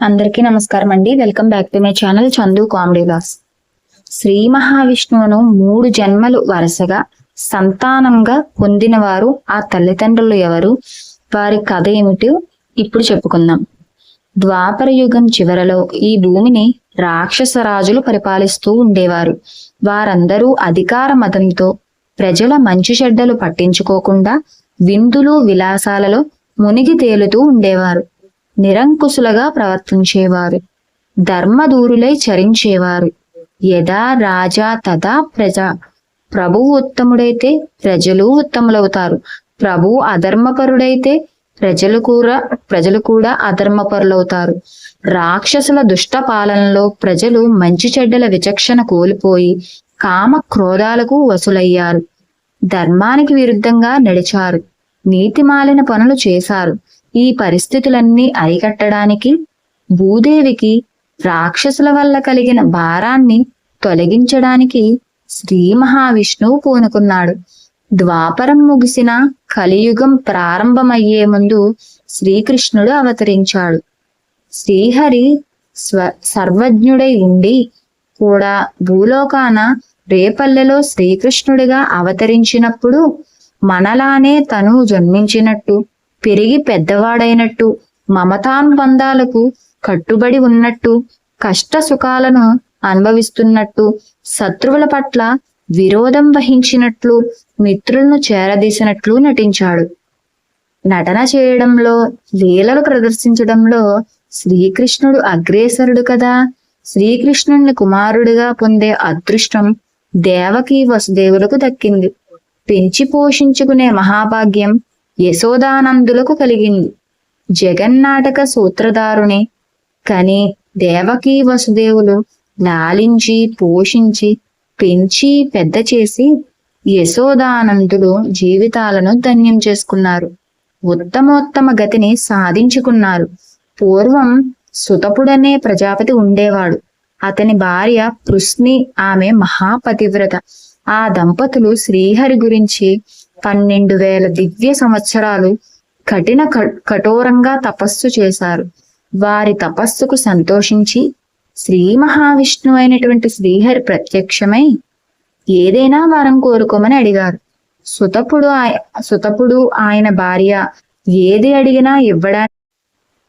అందరికీ నమస్కారం అండి. Welcome back to my channel Chandu comedy loss Shri మహావిష్ణువును మూడు జన్మలు వరుసగా సంతానంగా పొందిన వారు ఆ తల్లిదండ్రులు ఎవరు? వారి కథ ఏమిటో ఇప్పుడు చెప్పుకుందాం. ద్వాపర యుగం చివరలో ఈ భూమిని రాక్షస రాజులు పరిపాలిస్తూ ఉండేవారు. వారందరూ అధికార మతంతో ప్రజల మంచి చెడ్డలు పట్టించుకోకుండా విందులు విలాసాలలో మునిగి తేలుతూ ఉండేవారు. నిరంకుశులుగా ప్రవర్తించేవారు. ధర్మదూరులై చరించేవారు. యదా రాజా తదా ప్రజ. ప్రభువు ఉత్తముడైతే ప్రజలు ఉత్తములవుతారు. ప్రభువు అధర్మపరుడైతే ప్రజలు కూడా ప్రజలు కూడా అధర్మపరులవుతారు. రాక్షసుల దుష్ట పాలనలో ప్రజలు మంచి చెడ్డల విచక్షణ కోల్పోయి కామ క్రోధాలకు వసులయ్యారు ధర్మానికి విరుద్ధంగా నడిచారు. నీతిమాలిన పనులు చేశారు. ఈ పరిస్థితులన్నీ అరికట్టడానికి భూదేవికి రాక్షసుల వల్ల కలిగిన భారాన్ని తొలగించడానికి శ్రీ మహావిష్ణువు పూనుకున్నాడు. ద్వాపరం ముగిసిన కలియుగం ప్రారంభమయ్యే ముందు శ్రీకృష్ణుడు అవతరించాడు. శ్రీహరి స్వ సర్వజ్ఞుడై ఉండి కూడా భూలోకాన రేపల్లెలో శ్రీకృష్ణుడిగా అవతరించినప్పుడు మనలానే తను జన్మించినట్టు పెరిగి పెద్దవాడైనట్టు మమతానుబంధాలకు కట్టుబడి ఉన్నట్టు కష్ట సుఖాలను అనుభవిస్తున్నట్టు శత్రువుల పట్ల విరోధం వహించినట్లు మిత్రులను చేరదీసినట్లు నటించాడు. నటన చేయడంలో లీలలు ప్రదర్శించడంలో శ్రీకృష్ణుడు అగ్రేసరుడు కదా. శ్రీకృష్ణుని కుమారుడిగా పొందే అదృష్టం దేవకి వసుదేవులకు దక్కింది. పెంచి పోషించుకునే మహాభాగ్యం యశోదానందులకు కలిగింది. జగన్నాటక సూత్రధారుని కని దేవకీ వసుదేవులు లాలించి పోషించి పెంచి పెద్ద చేసి యశోదానందులు జీవితాలను ధన్యం చేసుకున్నారు. ఉత్తమోత్తమ గతిని సాధించుకున్నారు. పూర్వం సుతపుడనే ప్రజాపతి ఉండేవాడు. అతని భార్య కృష్ణి ఆమె మహాపతివ్రత. ఆ దంపతులు శ్రీహరి గురించి పన్నెండు వేల దివ్య సంవత్సరాలు కఠిన క- కఠోరంగా తపస్సు చేశారు. వారి తపస్సుకు సంతోషించి శ్రీ మహావిష్ణువు అయినటువంటి శ్రీహరి ప్రత్యక్షమై ఏదైనా వరం కోరుకోమని అడిగారు. సుతపుడు సుతపుడు ఆయన భార్య ఏది అడిగినా ఇవ్వడానికి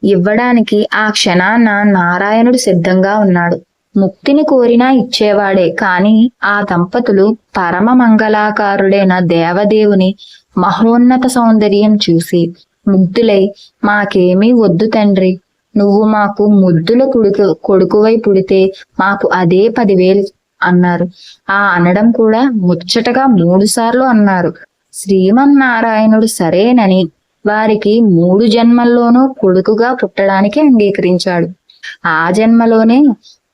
ఇవ్వడానికి ఆ క్షణాన నారాయణుడు సిద్ధంగా ఉన్నాడు. ముక్తిని కోరినా ఇచ్చేవాడే. కాని ఆ దంపతులు పరమ మంగళాకారుడైన దేవదేవుని మహోన్నత సౌందర్యం చూసి ముగ్ధులై మాకేమీ వద్దు తండ్రి. నువ్వు మాకు ముద్దుల కొడుకు కొడుకువై పుడితే మాకు అదే పదివేలు అన్నారు. ఆ అనడం కూడా ముచ్చటగా మూడు సార్లు అన్నారు. శ్రీమన్నారాయణుడు సరేనని వారికి మూడు జన్మల్లోనూ కొడుకుగా పుట్టడానికి అంగీకరించాడు. ఆ జన్మలోనే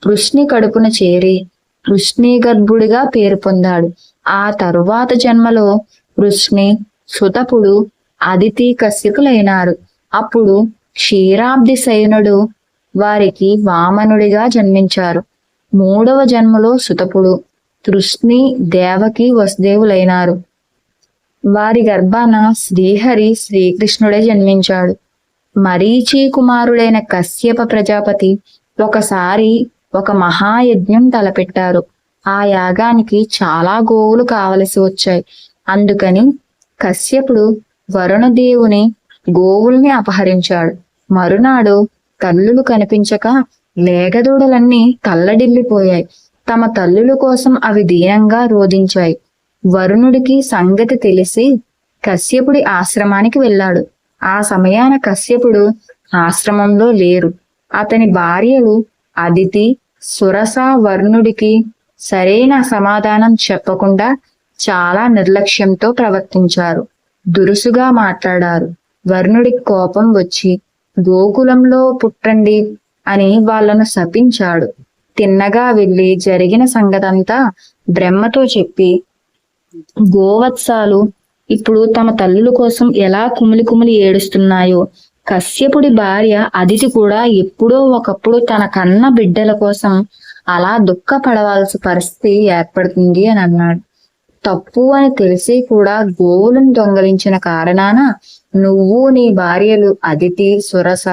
కృష్ణి కడుపున చేరి కృష్ణి గర్భుడిగా పేరు పొందాడు. ఆ తరువాత జన్మలో కృష్ణి సుతపుడు అదితి కశ్యకులైనారు అప్పుడు క్షీరాబ్ది సైనుడు వారికి వామనుడిగా జన్మించారు. మూడవ జన్మలో సుతపుడు తృష్ణి దేవకి వసుదేవులైనారు. వారి గర్భాన శ్రీహరి శ్రీకృష్ణుడే జన్మించాడు. మరీచి కుమారుడైన కశ్యప ప్రజాపతి ఒకసారి ఒక మహాయజ్ఞం తలపెట్టారు. ఆ యాగానికి చాలా గోవులు కావలసి వచ్చాయి. అందుకని కశ్యపుడు వరుణదేవుని గోవుల్ని అపహరించాడు. మరునాడు తల్లులు కనిపించక లేగదూడలన్నీ తల్లడిల్లిపోయాయి. తమ తల్లుల కోసం అవి దీనంగా రోధించాయి. వరుణుడికి సంగతి తెలిసి కశ్యపుడి ఆశ్రమానికి వెళ్ళాడు. ఆ సమయాన కశ్యపుడు ఆశ్రమంలో లేరు. అతని భార్యలు అదితి సురస వర్ణుడికి సరైన సమాధానం చెప్పకుండా చాలా నిర్లక్ష్యంతో ప్రవర్తించారు. దురుసుగా మాట్లాడారు. వర్ణుడికి కోపం వచ్చి గోకులంలో పుట్టండి అని వాళ్ళను శపించాడు. తిన్నగా వెళ్ళి జరిగిన సంగతంతా బ్రహ్మతో చెప్పి గోవత్సాలు ఇప్పుడు తమ తల్లుల కోసం ఎలా కుమిలి కుమిలి ఏడుస్తున్నాయో కశ్యపుడి భార్య అదితి కూడా ఎప్పుడో ఒకప్పుడు తన కన్న బిడ్డల కోసం అలా దుఃఖపడవలసిన పరిస్థితి ఏర్పడుతుంది అని అన్నాడు. తప్పు అని తెలిసి కూడా గోవులను దొంగలించిన కారణాన నువ్వు నీ భార్యలు అదితి సురస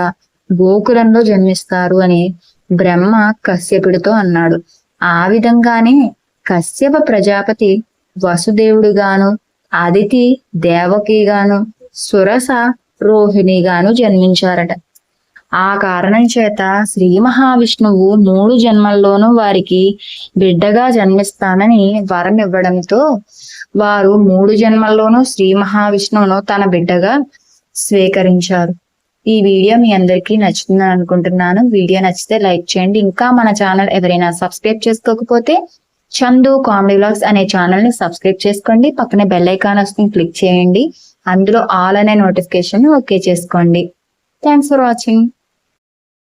గోకులంలో జన్మిస్తారు అని బ్రహ్మ కశ్యపుడితో అన్నాడు. ఆ విధంగానే కశ్యప ప్రజాపతి వసుదేవుడిగాను అదితి దేవకిగాను సురస రోహిణిగాను జన్మించారట. ఆ కారణం చేత శ్రీ మహావిష్ణువు మూడు జన్మల్లోనూ వారికి బిడ్డగా జన్మిస్తానని వరం ఇవ్వడంతో వారు మూడు జన్మల్లోనూ శ్రీ మహావిష్ణువును తన బిడ్డగా స్వీకరించారు. ఈ వీడియో మీ అందరికీ నచ్చుతుందని అనుకుంటున్నాను. వీడియో నచ్చితే లైక్ చేయండి. ఇంకా మన ఛానల్ ఎవరైనా సబ్స్క్రైబ్ చేసుకోకపోతే చందు కామెడీ వ్లాగ్స్ అనే ఛానల్ని సబ్స్క్రైబ్ చేసుకోండి. పక్కనే బెల్ ఐకాన్ వస్తుంది క్లిక్ చేయండి. అందులో ఆల్ అనే నోటిఫికేషన్ ఓకే చేసుకోండి. Thanks for watching